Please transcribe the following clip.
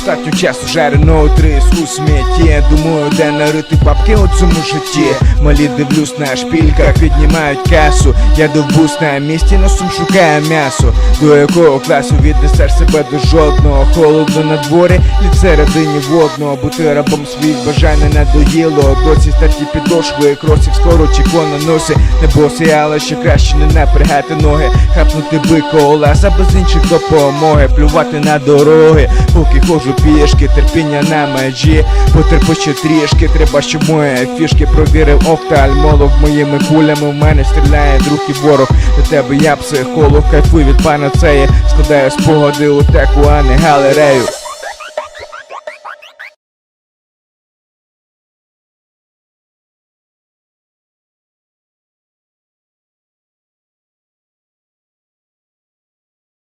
достатньо часу жареного трис у смітті Думаю, де нарити бабки у цьому житті. Малі дивлюсь на шпільках, піднімають касу Я довбусь на місці, носом шукає м'ясо. До якого класу віднесеш себе до жодного? Холодно на дворі, лід всередині водного. Бути рабом своїх бажань не надоїло Досі старті підошви, кросів скоро чекло на носі. Не босий, але ще краще не напрягати ноги. Хапнути би колеса без інших допомоги. Плювати на дороги, поки ходжу пішки Терпіння на межі, потерпи ще трішки Треба, щоб мої фішки провірив. Офтальмолог Моїми кулями в мене стріляє друг і ворог. До тебе я психолог, кайфуй від панацеї Складаю спогади у теку, а не галерею